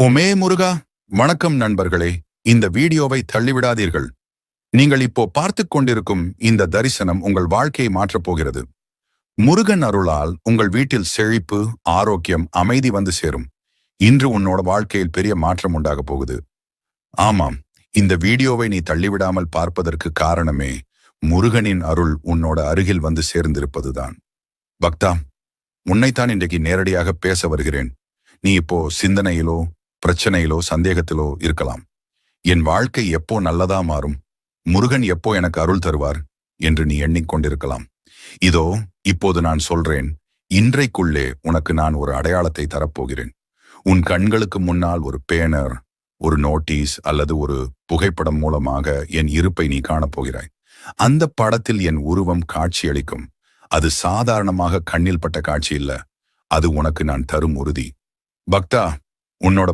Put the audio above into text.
உமே முருகா வணக்கம் நண்பர்களே. இந்த வீடியோவை தள்ளிவிடாதீர்கள். நீங்கள் இப்போ பார்த்துக் கொண்டிருக்கும் இந்த தரிசனம் உங்கள் வாழ்க்கையை மாற்றப் போகிறது. முருகன் அருளால் உங்கள் வீட்டில் செழிப்பு ஆரோக்கியம் அமைதி வந்து சேரும். இன்று உன்னோட வாழ்க்கையில் பெரிய மாற்றம் உண்டாகப் போகுது. ஆமாம் இந்த வீடியோவை நீ தள்ளிவிடாமல் பார்ப்பதற்கு காரணமே முருகனின் அருள் உன்னோட அருகில் வந்து சேர்ந்திருப்பதுதான். பக்தா உன்னைத்தான் இன்றைக்கு நேரடியாக பேச வருகிறேன். நீ இப்போ சிந்தனையிலோ பிரச்சனையிலோ சந்தேகத்திலோ இருக்கலாம். என் வாழ்க்கை எப்போ நல்லதா மாறும்? முருகன் எப்போ எனக்கு அருள் தருவார்? என்று நீ எண்ணிக்கொண்டிருக்கலாம். இதோ இப்போது நான் சொல்றேன் இன்றைக்குள்ளே உனக்கு நான் ஒரு அடையாளத்தை தரப்போகிறேன். உன் கண்களுக்கு முன்னால் ஒரு பேனர் ஒரு நோட்டீஸ் அல்லது ஒரு புகைப்படம் மூலமாக என் இருப்பை நீ காணப்போகிறாய். அந்த படத்தில் என் உருவம் காட்சியளிக்கும். அது சாதாரணமாக கண்ணில் பட்ட காட்சி இல்ல. அது உனக்கு நான் தரும் உறுதி. பக்தா உன்னோட